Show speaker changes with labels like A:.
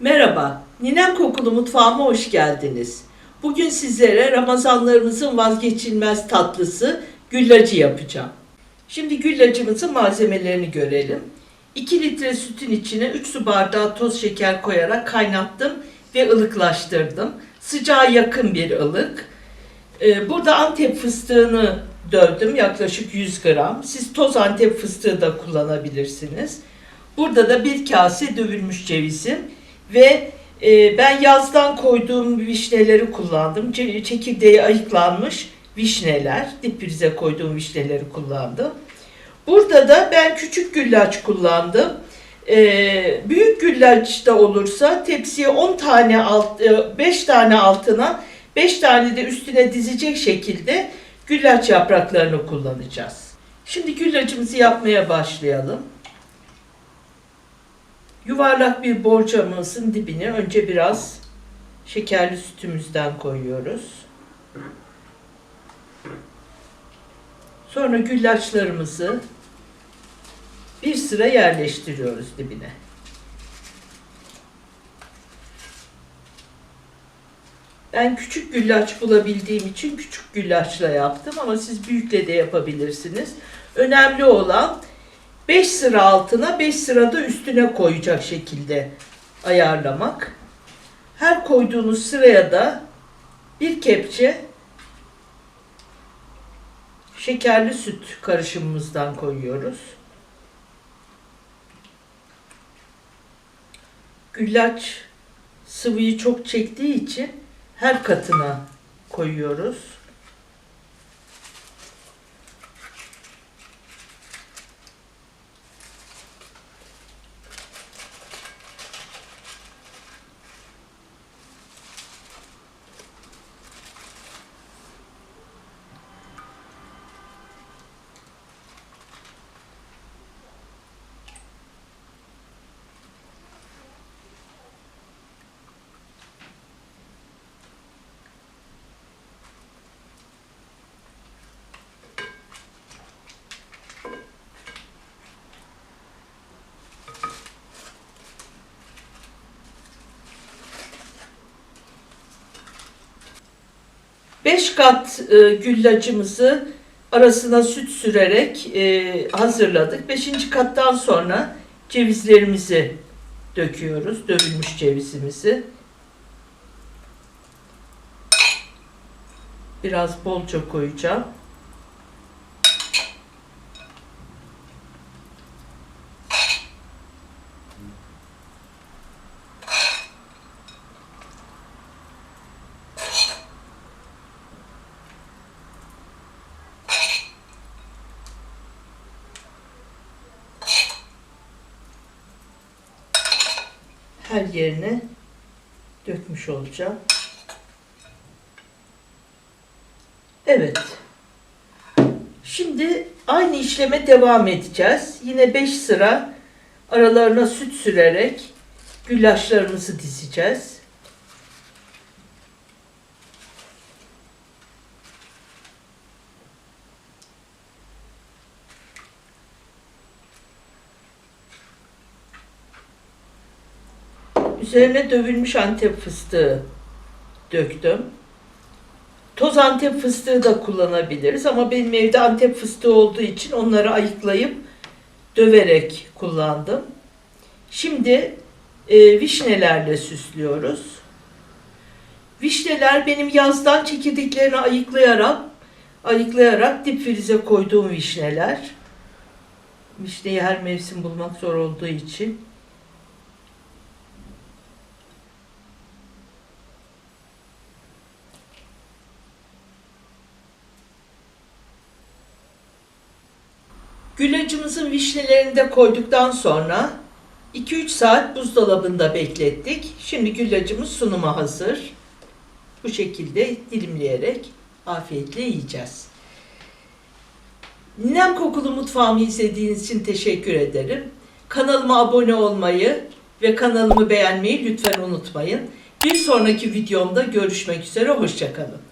A: Merhaba, Ninem Kokulu Mutfağıma hoş geldiniz. Bugün sizlere Ramazanlarımızın vazgeçilmez tatlısı güllacı yapacağım. Şimdi güllacımızın malzemelerini görelim. 2 litre sütün içine 3 su bardağı toz şeker koyarak kaynattım ve ılıklaştırdım. Sıcağa yakın bir ılık. Ee, Burada Antep fıstığını dövdüm yaklaşık 100 gram. Siz toz Antep fıstığı da kullanabilirsiniz. Burada da bir kase dövülmüş cevizim ve e, ben yazdan koyduğum vişneleri kullandım. Çekirdeği ayıklanmış vişneler, dip prize koyduğum vişneleri kullandım. Burada da ben küçük güllaç kullandım. E, büyük güllaç da olursa tepsiye 10 tane alt, 5 tane altına 5 tane de üstüne dizecek şekilde güllaç yapraklarını kullanacağız. Şimdi güllacımızı yapmaya başlayalım. Yuvarlak bir borcamımızın dibine önce biraz şekerli sütümüzden koyuyoruz. Sonra güllaçlarımızı bir sıra yerleştiriyoruz dibine. Ben küçük güllaç bulabildiğim için küçük güllaçla yaptım ama siz büyükle de yapabilirsiniz. Önemli olan 5 sıra altına 5 sıra da üstüne koyacak şekilde ayarlamak. Her koyduğunuz sıraya da bir kepçe şekerli süt karışımımızdan koyuyoruz. Güllaç sıvıyı çok çektiği için her katına koyuyoruz. Beş kat e, güllacımızı arasına süt sürerek e, hazırladık. Beşinci kattan sonra cevizlerimizi döküyoruz. Dövülmüş cevizimizi. Biraz bolca koyacağım. Her yerine dökmüş olacağım. Evet. Şimdi aynı işleme devam edeceğiz. Yine 5 sıra aralarına süt sürerek güllaçlarımızı dizeceğiz. Üzerine dövülmüş antep fıstığı döktüm. Toz antep fıstığı da kullanabiliriz ama benim evde antep fıstığı olduğu için onları ayıklayıp döverek kullandım. Şimdi e, vişnelerle süslüyoruz. Vişneler benim yazdan çekirdeklerini ayıklayarak ayıklayarak dip frize koyduğum vişneler. Vişneyi her mevsim bulmak zor olduğu için Güllacımızın vişnelerini de koyduktan sonra 2-3 saat buzdolabında beklettik. Şimdi güllacımız sunuma hazır. Bu şekilde dilimleyerek afiyetle yiyeceğiz. Ninem Kokulu Mutfağımı izlediğiniz için teşekkür ederim. Kanalıma abone olmayı ve kanalımı beğenmeyi lütfen unutmayın. Bir sonraki videomda görüşmek üzere, hoşçakalın.